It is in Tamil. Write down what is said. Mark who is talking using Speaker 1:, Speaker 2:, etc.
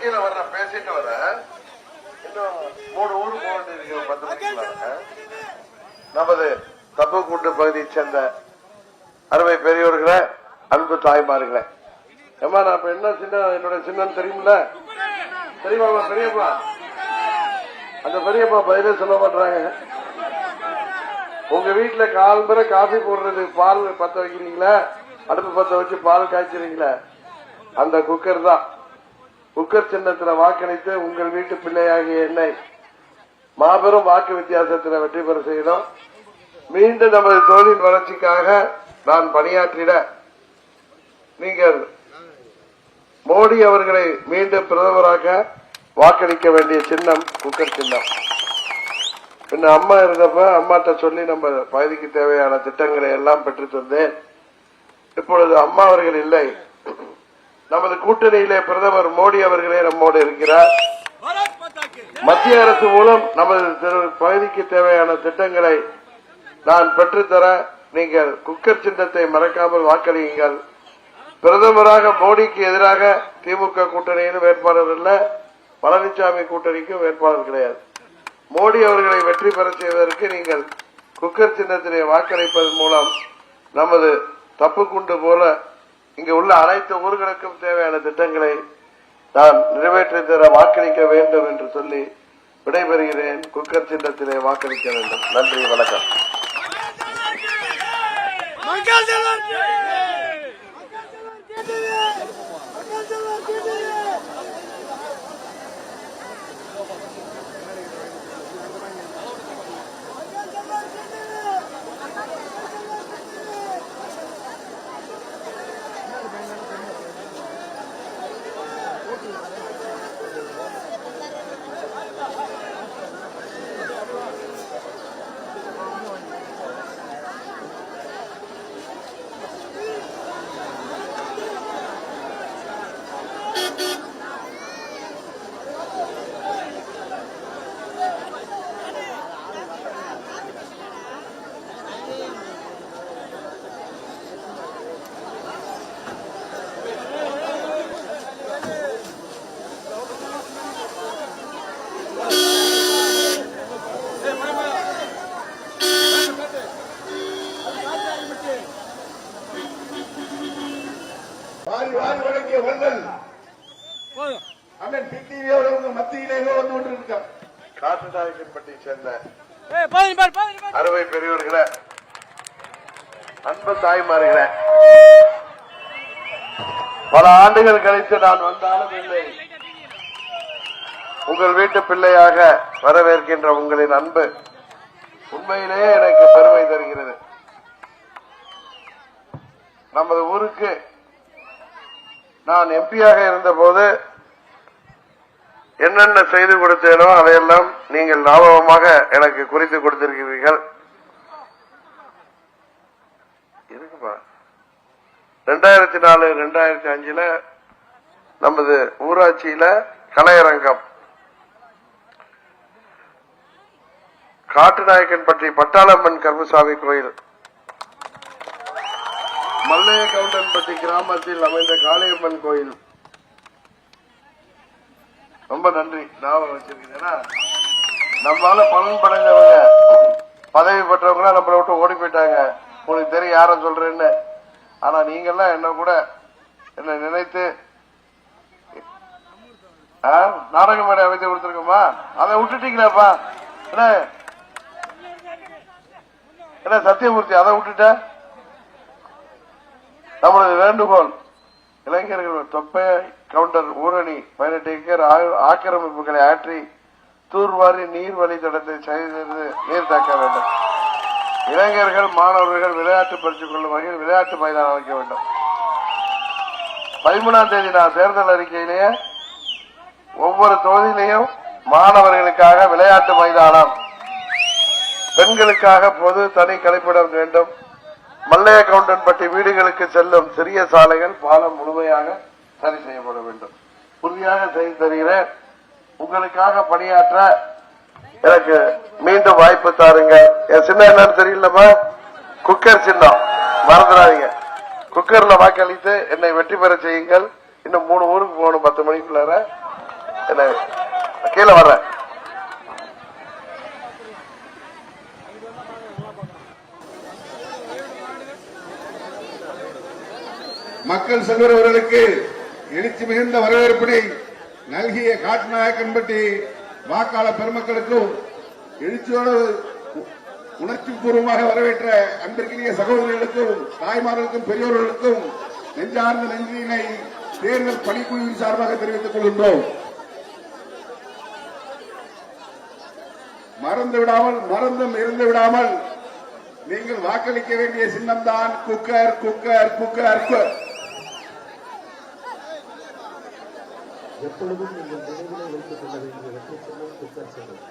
Speaker 1: கீழே வர்ற பேசிட்டு வர. இன்னும் மூணு ஊர் போக வேண்டியிருக்கு பத்து மணிக்குள்ள நமது தப்புக்கூட்டு பகுதியை சேர்ந்த அருமை பெரியவர்களை அன்பு தாய்மார்களே. ஏமா நான் இப்ப என்ன சின்ன என்னோட சின்னம் தெரியுமில்ல? தெரியுமாமா பெரியப்பா அந்த பெரியப்பா பதிலே சொல்ல மாட்டாங்க உங்க வீட்டுல கால் காஃபி காபி போடுறது பால் பத்த வைக்கிறீங்களா? அடுப்பு பத்த வச்சு பால் காய்ச்சுறீங்களா? அந்த குக்கர் தான். குக்கர் சின்னத்துல வாக்களித்து உங்கள் வீட்டு பிள்ளையாகிய என்னை மாபெரும் வாக்கு வித்தியாசத்தில் வெற்றி பெற செய்தோம். மீண்டும் நமது தொழில் வளர்ச்சிக்காக நான் பணியாற்றிட நீங்கள் மோடி அவர்களை மீண்டும் பிரதமராக வாக்களிக்க வேண்டிய சின்னம் குக்கர் சின்னம். பின்ன அம்மா இருந்தப்ப அம்மாட்ட சொல்லி நம்ம பகுதிக்கு தேவையான திட்டங்களை எல்லாம் பெற்று தந்தேன். இப்பொழுது அம்மா அவர்கள் இல்லை. நமது கூட்டணியிலே பிரதமர் மோடி அவர்களே நம்மோடு இருக்கிறார். மத்திய அரசு மூலம் நமது பகுதிக்கு தேவையான திட்டங்களை நான் பெற்றுத்தர நீங்கள் குக்கர் சின்னத்தை மறக்காமல் வாக்களியுங்கள். பிரதமராக மோடிக்கு எதிராக திமுக கூட்டணியிலும் வேட்பாளர் இல்ல பழனிசாமி கூட்டணிக்கும் வேட்பாளர் கிடையாது. மோடி அவர்களை வெற்றி பெற செய்வதற்கு நீங்கள் குக்கர் சின்னத்திலே வாக்களிப்பதன் மூலம் நமது தப்பு குண்டு போல இங்கு உள்ள அனைத்து ஊர்களுக்கும் தேவையான திட்டங்களை நான் நிறைவேற்றி தர வாக்களிக்க வேண்டும் என்று சொல்லி விடைபெறுகிறேன். குக்கர் சின்னத்திலே வாக்களிக்க வேண்டும். நன்றி வணக்கம்.
Speaker 2: மக்கள் செல்வம் கேட்டது மக்கள் செல்வம் கேட்டது
Speaker 3: வாரி வாரி வழங்கிய வள்ளல்
Speaker 1: காட்டுநாயக்கன்பட்டியை சேர்ந்த அறுவை பெரியவர்களே அன்பு தாய்மார்களே பல ஆண்டுகள் கழித்து நான் வந்தாலும் இல்லை. உங்கள் வீட்டு பிள்ளையாக வரவேற்கின்ற உங்களின் அன்பு உண்மையிலேயே எனக்கு பெருமை தருகிறது. நமது ஊருக்கு நான் எம்பியாக இருந்தபோது என்னென்ன செய்து கொடுத்தேனோ அதையெல்லாம் நீங்கள் ஞாபகமாக எனக்கு குறித்து கொடுத்திருக்கிறீர்கள். இருக்குப்பா ரெண்டாயிரத்தி நாலு ரெண்டாயிரத்தி அஞ்சுல நமது ஊராட்சியில கலையரங்கம். காட்டுநாயக்கன்பட்டி பட்டாளம்மன் கருமசாமி கோயில். மல்லைய கவுண்டன்பட்டி கிராமத்தில் அமைந்த காளியம்மன் கோயில். ரொம்ப நன்றி. ஞாபகம் வச்சிருக்கீங்கன்னா நம்மளால பலன் படைஞ்சவங்க பதவி பெற்றவங்க நம்மளை விட்டு ஓடி போயிட்டாங்க. உங்களுக்கு தெரியும் யார சொல்றேன்னு. ஆனா நீங்கெல்லாம் என்ன கூட என்ன நினைத்து ஆ, நாடக மேடை அமைத்து கொடுத்துருக்கோமா? அதை விட்டுட்டீங்களாப்பா. என்ன? என்ன சத்தியமூர்த்தி அதை விட்டுட்ட? நம்மளது வேண்டுகோள். இளைஞர்கள் தொப்பை கவுண்டர் ஊரணி பதினெட்டு ஏக்கர் ஆக்கிரமிப்புகளை ஆற்றி தூர்வாரி நீர் வழித்தடத்தை செய்திருந்து நீர் தாக்க வேண்டும். இளைஞர்கள் மாணவர்கள் விளையாட்டு பறித்துக் கொள்ளும் வகையில் விளையாட்டு மைதானம் அமைக்க வேண்டும். பதிமூணாம் தேதி நான் தேர்தல் அறிக்கையிலேயே ஒவ்வொரு தொகுதியிலையும் மாணவர்களுக்காக விளையாட்டு மைதானம் பெண்களுக்காக பொது தனி கழிப்பிடம் கவுண்டன்பட்டி வீடுகளுக்கு செல்லும் சிறிய சாலைகள் பாலம் முழுமையாக சரி செய்யப்பட வேண்டும். உறுதியாக செய்து தருகிறேன். உங்களுக்காக பணியாற்ற எனக்கு மீண்டும் வாய்ப்பு தாருங்க. என் சின்ன என்னன்னு தெரியலமா குக்கர் சின்னம். மறந்துடாதீங்க. குக்கர்ல வாக்களித்து என்னை வெற்றி பெற செய்யுங்கள். இன்னும் மூணு ஊருக்கு போகணும் பத்து மணிக்குள்ளார. என்ன கீழே வர்றேன்.
Speaker 3: மக்கள் செல்வர் அவர்களுக்கு எழுச்சி மிகுந்த வரவேற்பினை நல்கிய காட்டுநாயக்கன்பட்டி வாக்காளர் பெருமக்களுக்கும் எழுச்சியோடு உணர்ச்சி பூர்வமாக வரவேற்ற அன்பிற்கினிய சகோதரிகளுக்கும் தாய்மார்களுக்கும் பெரியோர்களுக்கும் நெஞ்சார்ந்த நன்றியினை தேர்தல் பணிக்குழுவின் சார்பாக தெரிவித்துக் கொள்கின்றோம். மறந்து விடாமல் மறந்தும் இருந்து விடாமல் நீங்கள் வாக்களிக்க வேண்டிய சின்னம்தான். Cooker cooker cooker cooker.
Speaker 4: எப்பொழுதும் நீங்கள் நினைவிலே வைத்துக் கொள்ள வேண்டிய வெற்றி செல்வம் குக்கர் செல்வம்